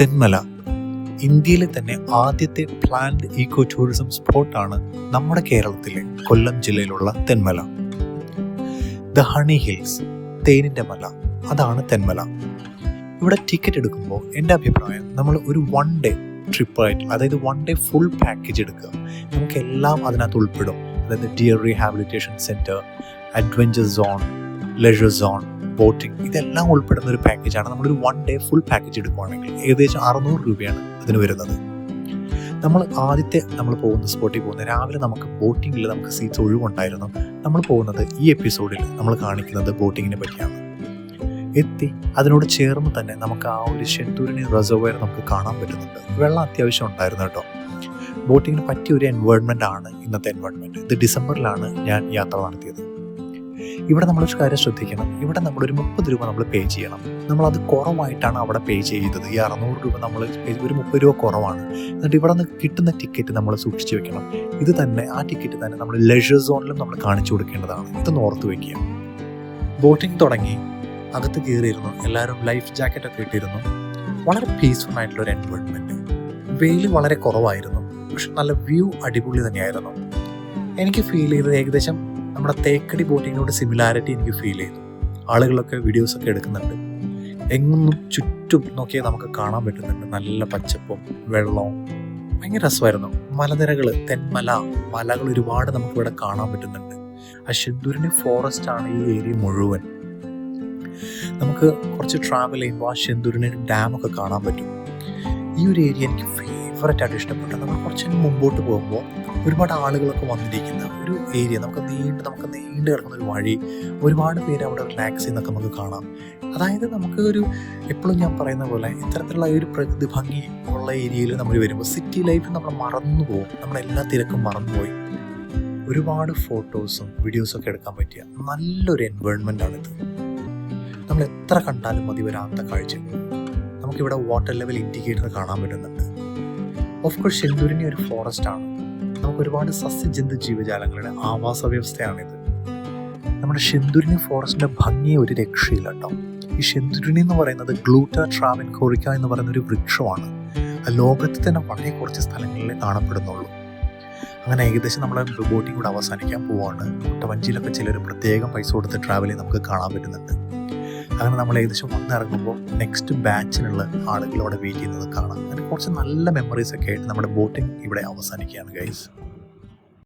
തെന്മല. ഇന്ത്യയിലെ തന്നെ ആദ്യത്തെ പ്ലാന്റ് ഈക്കോ ടൂറിസം സ്പോട്ടാണ് നമ്മുടെ കേരളത്തിലെ കൊല്ലം ജില്ലയിലുള്ള തെന്മല. ദ ഹണി ഹിൽസ് തേനിന്റെ മല അതാണ് തെന്മല. ഇവിടെ ടിക്കറ്റ് എടുക്കുമ്പോൾ എന്റെ അഭിപ്രായം നമ്മൾ ഒരു വൺ ഡേ ട്രിപ്പായിട്ട് അതായത് വൺ ഡേ ഫുൾ പാക്കേജ് എടുക്കുക. നമുക്ക് എല്ലാം അതിനകത്ത് ഉൾപ്പെടും. അതായത് deer rehabilitation centre adventure zone leisure zone boating ഇതെല്ലാം ഉൾപ്പെടുന്ന ഒരു പാക്കേജാണ് നമ്മളൊരു വൺ ഡേ ഫുൾ പാക്കേജ് എടുക്കുവാണെങ്കിൽ ഏകദേശം അറുന്നൂറ് രൂപയാണ് അതിന് വരുന്നത്. നമ്മൾ ആദ്യത്തെ നമ്മൾ പോകുന്ന സ്പോട്ടിൽ പോകുന്നത് രാവിലെ നമുക്ക് ബോട്ടിങ്ങിൽ നമുക്ക് സീറ്റ്സ് ഒഴിവുണ്ടായിരുന്നു. നമ്മൾ പോകുന്നത് ഈ എപ്പിസോഡിൽ നമ്മൾ കാണിക്കുന്നത് ബോട്ടിങ്ങിനെ പറ്റിയാണ്. എത്തി അതിനോട് ചേർന്ന് തന്നെ നമുക്ക് ആ ഒരു ഷെന്തൂരിനെ റിസർവയർ നമുക്ക് കാണാൻ പറ്റുന്നുണ്ട്. വെള്ളം അത്യാവശ്യം ഉണ്ടായിരുന്നു കേട്ടോ. ബോട്ടിങ്ങിന് പറ്റിയ ഒരു എൻവയോൺമെന്റ് ആണ് ഇന്നത്തെ എൻവയോൺമെന്റ് ഇത് ഡിസംബറിലാണ് ഞാൻ യാത്ര നടത്തിയത്. ഇവിടെ നമ്മളൊരു കാര്യം ശ്രദ്ധിക്കണം. ഇവിടെ നമ്മൾ ഒരു മുപ്പത് രൂപ നമ്മൾ പേ ചെയ്യണം. നമ്മളത് കുറവായിട്ടാണ് അവിടെ പേ ചെയ്തത്. ഈ അറുന്നൂറ് രൂപ നമ്മൾ ഒരു മുപ്പത് രൂപ കുറവാണ്. എന്നിട്ട് ഇവിടെ നിന്ന് കിട്ടുന്ന ടിക്കറ്റ് നമ്മൾ സൂക്ഷിച്ചു വെക്കണം. ഇത് തന്നെ ആ ടിക്കറ്റ് തന്നെ നമ്മൾ ലെഷർ സോണിലും നമ്മൾ കാണിച്ചു കൊടുക്കേണ്ടതാണ്. ഇതൊന്ന് ഓർത്ത് വെക്കുക. ബോട്ടിംഗ് തുടങ്ങി. അകത്ത് കയറിയിരുന്നു. എല്ലാവരും ലൈഫ് ജാക്കറ്റ് ഒക്കെ ഇട്ടിരുന്നു. വളരെ പീസ്ഫുൾ ആയിട്ടുള്ള ഒരു എൻവയോൺമെന്റ് വെയിൽ വളരെ കുറവായിരുന്നു. പക്ഷെ നല്ല വ്യൂ അടിപൊളി തന്നെയായിരുന്നു. എനിക്ക് ഫീൽ ചെയ്തത് ഏകദേശം നമ്മുടെ തേക്കടി ബോട്ടിങ്ങിനോട് സിമിലാരിറ്റി എനിക്ക് ഫീൽ ചെയ്തു. ആളുകളൊക്കെ വീഡിയോസൊക്കെ എടുക്കുന്നുണ്ട്. എങ്ങും ചുറ്റും നോക്കിയാൽ നമുക്ക് കാണാൻ പറ്റുന്നുണ്ട്. നല്ല പച്ചപ്പും വെള്ളവും. ഭയങ്കര രസമായിരുന്നു. മലനിരകൾ തെന്മല മലകൾ ഒരുപാട് നമുക്ക് ഇവിടെ കാണാൻ പറ്റുന്നുണ്ട്. ഷെന്തൂരിന്റെ ഫോറസ്റ്റ് ആണ് ഈ ഏരിയ മുഴുവൻ. നമുക്ക് കുറച്ച് ട്രാവൽ ചെയ്യുമ്പോൾ ആ ഷെന്തൂരിന്റെ ഡാമൊക്കെ കാണാൻ പറ്റും. ഈ ഒരു ഏരിയ എനിക്ക് ഫേവററ്റ് ആയിട്ട് ഇഷ്ടപ്പെട്ടു നമ്മൾ കുറച്ച് മുമ്പോട്ട് പോകുമ്പോൾ ഒരുപാട് ആളുകളൊക്കെ വന്നിരിക്കുന്ന ഒരു ഏരിയ നമുക്ക് നീണ്ട് നമുക്ക് നീണ്ടു കിടക്കുന്ന ഒരു വഴി ഒരുപാട് പേര് അവിടെ റിലാക്സ് ചെയ്യുന്നൊക്കെ നമുക്ക് കാണാം. അതായത് നമുക്ക് ഒരു എപ്പോഴും ഞാൻ പറയുന്ന പോലെ ഇത്തരത്തിലുള്ള ഒരു പ്രകൃതി ഭംഗി ഉള്ള ഏരിയയിൽ നമ്മൾ വരുമ്പോൾ സിറ്റി ലൈഫ് നമ്മൾ മറന്നു പോകും. നമ്മളെല്ലാ തിരക്കും മറന്നുപോയി. ഒരുപാട് ഫോട്ടോസും വീഡിയോസും ഒക്കെ എടുക്കാൻ പറ്റിയ നല്ലൊരു എൻവയോൺമെന്റ് ആണിത് നമ്മൾ എത്ര കണ്ടാലും മതി വരാത്ത കാഴ്ചകൾ. നമുക്കിവിടെ വാട്ടർ ലെവൽ ഇൻഡിക്കേറ്റർ കാണാൻ പറ്റുന്നുണ്ട്. ഓഫ് കോഴ്സ് ഷെന്തൂരിനെ ഒരു ഫോറസ്റ്റ് ആണ്. നമുക്ക് ഒരുപാട് സസ്യജന്തു ജീവജാലങ്ങളുടെ ആവാസ വ്യവസ്ഥയാണിത്. നമ്മുടെ ഷെന്തൂരിനെ ഫോറസ്റ്റിന്റെ ഭംഗി ഒരു രക്ഷയില്ല കേട്ടോ ഈ ഷെന്തൂരിനി എന്ന് പറയുന്നത് ഗ്ലൂട്ട ട്രാവൻ കോറിക്ക എന്ന് പറയുന്ന ഒരു വൃക്ഷമാണ്. ലോകത്ത് തന്നെ വളരെ കുറച്ച് സ്ഥലങ്ങളിൽ കാണപ്പെടുന്നുള്ളൂ. അങ്ങനെ ഏകദേശം നമ്മളെ ബോട്ടിംഗ് കൂടെ അവസാനിക്കാൻ പോവാണ്. കുട്ടവഞ്ചിയിലൊക്കെ ചിലർ പ്രത്യേകം പൈസ കൊടുത്ത് ട്രാവൽ നമുക്ക് കാണാൻ പറ്റുന്നുണ്ട്. അങ്ങനെ നമ്മൾ ഏകദേശം വന്നിറങ്ങുമ്പോൾ നെക്സ്റ്റ് ബാച്ചിനുള്ള ആളുകൾ അവിടെ വെയിറ്റ് ചെയ്യുന്നത് കാണാം. അങ്ങനെ കുറച്ച് നല്ല മെമ്മറീസ് ഒക്കെ ആയിട്ട് നമ്മുടെ ബോട്ടിംഗ് ഇവിടെ അവസാനിക്കുകയാണ് ഗൈസ്